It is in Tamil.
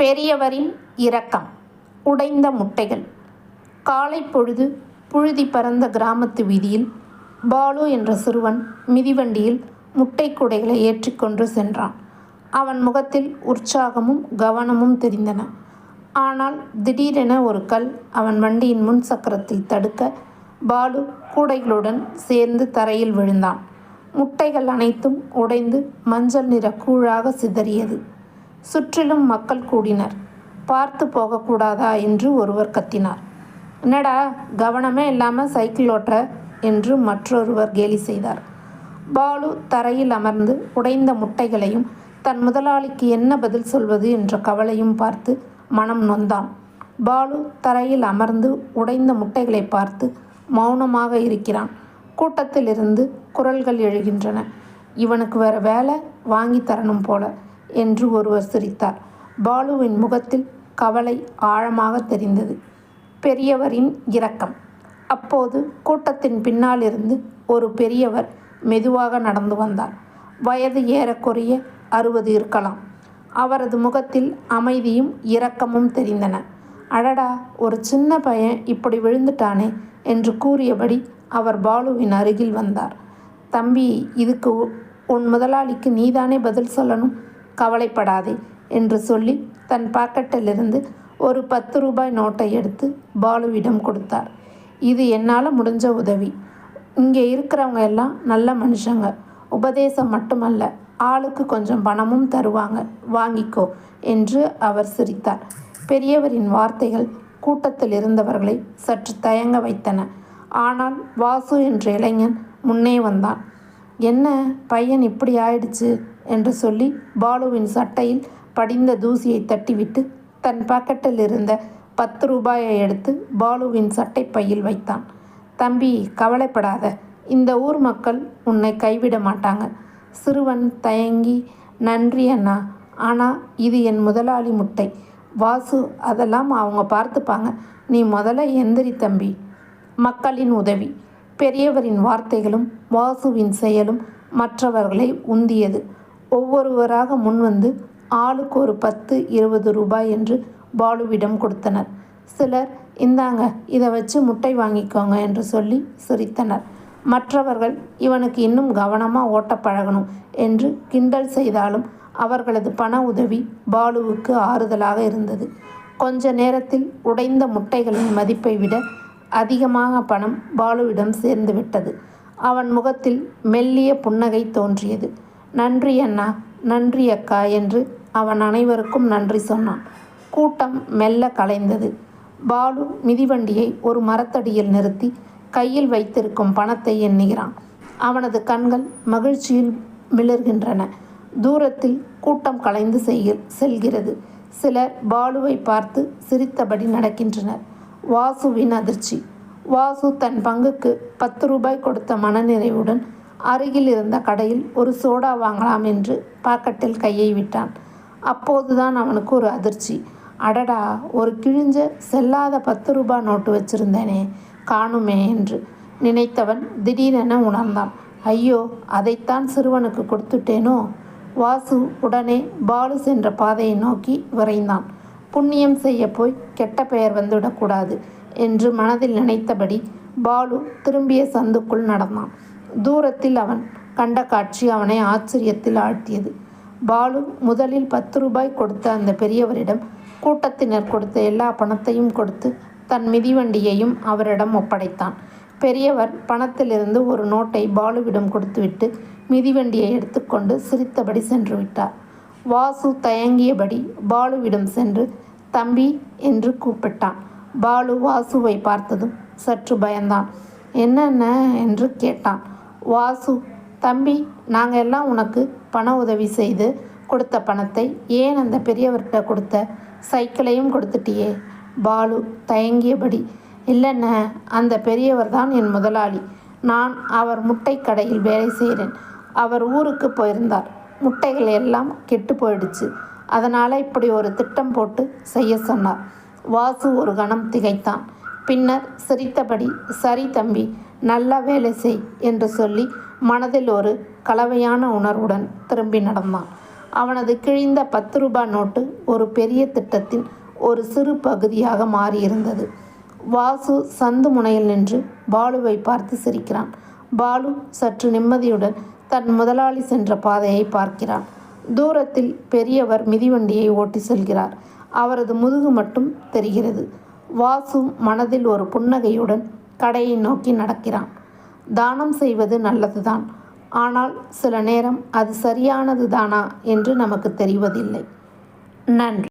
பெரியவரின் இரக்கம். உடைந்த முட்டைகள். காலை பொழுது புழுதி பறந்த கிராமத்து வீதியில் பாலு என்ற சிறுவன் மிதிவண்டியில் முட்டை கூடைகளை ஏற்றிக்கொண்டு சென்றான். அவன் முகத்தில் உற்சாகமும் கவனமும் தெரிந்தன. ஆனால் திடீரென ஒரு கல் அவன் வண்டியின் முன் சக்கரத்தில் தடுக்க பாலு கூடைகளுடன் சேர்ந்து தரையில் விழுந்தான். முட்டைகள் அனைத்தும் உடைந்து மஞ்சள் நிற கூழாக சிதறியது. சுற்றிலும் மக்கள் கூடினர். பார்த்து போகக்கூடாதா என்று ஒருவர் கத்தினார். என்னடா கவனமே இல்லாமல் சைக்கிள் ஓட்டுற என்று மற்றொருவர் கேலி செய்தார். பாலு தரையில் அமர்ந்து உடைந்த முட்டைகளையும் தன் முதலாளிக்கு என்ன பதில் சொல்வது என்ற கவலையும் பார்த்து மனம் நொந்தான் பாலு தரையில் அமர்ந்து உடைந்த முட்டைகளை பார்த்து மௌனமாக இருக்கிறான். கூட்டத்திலிருந்து குரல்கள் எழுகின்றன. இவனுக்கு வேற வேலை வாங்கி தரணும் போல. என்று ஒருவர் சிரித்தார். பாலுவின் முகத்தில் கவலை ஆழமாக தெரிந்தது. பெரியவரின் இரக்கம். அப்போது கூட்டத்தின் பின்னாலிருந்து ஒரு பெரியவர் மெதுவாக நடந்து வந்தார். வயது ஏறக்குறைய அறுபது இருக்கலாம். அவரது முகத்தில் அமைதியும் இரக்கமும் தெரிந்தன. அடடா ஒரு சின்ன பையன் இப்படி விழுந்துட்டானே என்று கூறியபடி அவர் பாலுவின் அருகில் வந்தார். தம்பி இதுக்கு உன் முதலாளிக்கு நீதானே பதில் சொல்லணும்? கவலைப்படாதே என்று சொல்லி தன் பாக்கெட்டிலிருந்து ஒரு பத்து ரூபாய் நோட்டை எடுத்து பாலுவிடம் கொடுத்தார். இது என்னால் முடிஞ்ச உதவி. இங்கே இருக்கிறவங்க எல்லாம் நல்ல மனுஷங்க. உபதேசம் மட்டுமல்ல ஆளுக்கு கொஞ்சம் பணமும் தருவாங்க. வாங்கிக்கோ என்று அவர் சிரித்தார். பெரியவரின் வார்த்தைகள் கூட்டத்தில் இருந்தவர்களை சற்று தயங்க வைத்தன. ஆனால் வாசு என்ற இளைஞன் முன்னே வந்தான். என்ன பையன் இப்படி ஆயிடுச்சு என்று சொல்லி பாலுவின் சட்டையில் படிந்த தூசியை தட்டிவிட்டு தன் பாக்கெட்டில் இருந்த பத்து ரூபாயை எடுத்து பாலுவின் சட்டை பையில் வைத்தான். தம்பி கவலைப்படாத. இந்த ஊர் மக்கள் உன்னை கைவிட மாட்டாங்க. சிறுவன் தயங்கி நன்றி அண்ணா. ஆனால் இது என் முதலாளி முட்டை. வாசு அதெல்லாம் அவங்க பார்த்துப்பாங்க. நீ முதல்ல எந்திரி தம்பி. மக்களின் உதவி. பெரியவரின் வார்த்தைகளும் வாசுவின் செயலும் மற்றவர்களை உந்தியது. ஒவ்வொருவராக முன்வந்து ஆளுக்கு ஒரு பத்து இருபது ரூபாய் என்று பாலுவிடம் கொடுத்தனர். சிலர் இந்தாங்க இதை வச்சு முட்டை வாங்கிக்கோங்க என்று சொல்லி சிரித்தனர். மற்றவர்கள் இவனுக்கு இன்னும் கவனமாக ஓட்ட பழகணும் என்று கிண்டல் செய்தாலும் அவர்களது பண உதவி பாலுவுக்கு ஆறுதலாக இருந்தது. கொஞ்ச நேரத்தில் உடைந்த முட்டைகளின் மதிப்பை விட அதிகமாக பணம் பாலுவிடம் சேர்ந்து விட்டது. அவன் முகத்தில் மெல்லிய புன்னகை தோன்றியது. நன்றி அண்ணா நன்றி அக்கா என்று அவன் அனைவருக்கும் நன்றி சொன்னான். கூட்டம் மெல்ல கலைந்தது. பாலு மிதிவண்டியை ஒரு மரத்தடியில் நிறுத்தி கையில் வைத்திருக்கும் பணத்தை எண்ணுகிறான். அவனது கண்கள் மகிழ்ச்சியில் மிளர்கின்றன. தூரத்தில் கூட்டம் கலைந்து செய்ய செல்கிறது. சிலர் பாலுவை பார்த்து சிரித்தபடி நடக்கின்றனர். வாசுவின் அதிர்ச்சி வாசு தன் பங்குக்கு பத்து ரூபாய் கொடுத்த மனநிறைவுடன் அருகில் இருந்த கடையில் ஒரு சோடா வாங்கலாம் என்று பாக்கெட்டில் கையை விட்டான். அப்போதுதான் அவனுக்கு ஒரு அதிர்ச்சி. அடடா ஒரு கிழிஞ்ச செல்லாத பத்து ரூபாய் நோட்டு வச்சிருந்தேனே காணுமே என்று நினைத்தவன் திடீரென உணர்ந்தான். ஐயோ அதைத்தான் சிறுவனுக்கு கொடுத்துட்டேனோ? வாசு உடனே பாலு சென்ற பாதையை நோக்கி விரைந்தான். புண்ணியம் செய்ய போய் கெட்ட பெயர் வந்துவிடக்கூடாது என்று மனதில் நினைத்தபடி பாலு திரும்பிய சந்துக்குள் நடந்தான். தூரத்தில் அவன் கண்ட காட்சி அவனை ஆச்சரியத்தில் ஆழ்த்தியது. பாலு முதலில் பத்து ரூபாய் கொடுத்த அந்த பெரியவரிடம் கூட்டத்தினர் கொடுத்த எல்லா பணத்தையும் கொடுத்து தன் மிதிவண்டியையும் அவரிடம் ஒப்படைத்தான். பெரியவர் பணத்திலிருந்து ஒரு நோட்டை பாலுவிடம் கொடுத்துவிட்டு மிதிவண்டியை எடுத்துக்கொண்டு சிரித்தபடி சென்று விட்டார். வாசு தயங்கியபடி பாலுவிடம் சென்று தம்பி என்று கூப்பிட்டான். பாலு வாசுவை பார்த்ததும் சற்று பயந்தான். என்னென்ன? என்று கேட்டான். வாசு தம்பி நாங்கள் எல்லாம் உனக்கு பண உதவி செய்து கொடுத்த பணத்தை ஏன் அந்த பெரியவர்கிட்ட கொடுத்த? சைக்கிளையும் கொடுத்துட்டியே. பாலு தயங்கியபடி இல்லைண்ண அந்த பெரியவர் தான் என் முதலாளி. நான் அவர் முட்டை கடையில் வேலை செய்கிறேன். அவர் ஊருக்கு போயிருந்தார். முட்டைகள் எல்லாம் கெட்டு போயிடுச்சு. அதனால் இப்படி ஒரு திட்டம் போட்டு செய்ய சொன்னார். வாசு ஒரு கணம் திகைத்தான். பின்னர் சிரித்தபடி சரி தம்பி நல்லா வேலை செய் என்று சொல்லி மனதில் ஒரு கலவையான உணர்வுடன் திரும்பி நடந்தான். அவனது கிழிந்த பத்து ரூபாய் நோட்டு ஒரு பெரிய திட்டத்தின் ஒரு சிறு பகுதியாக மாறியிருந்தது. வாசு சந்து முனையில் நின்று பாலுவை பார்த்து சிரிக்கிறான். பாலு சற்று நிம்மதியுடன் தன் முதலாளி சென்ற பாதையை பார்க்கிறான். தூரத்தில் பெரியவர் மிதிவண்டியை ஓட்டி செல்கிறார். அவரது முதுகு மட்டும் தெரிகிறது. வாசு மனதில் ஒரு புன்னகையுடன் கடையை நோக்கி நடக்கிறான். தானம் செய்வது நல்லதுதான். ஆனால் சில நேரம் அது சரியானது தானா என்று நமக்கு தெரிவதில்லை. நன்றி.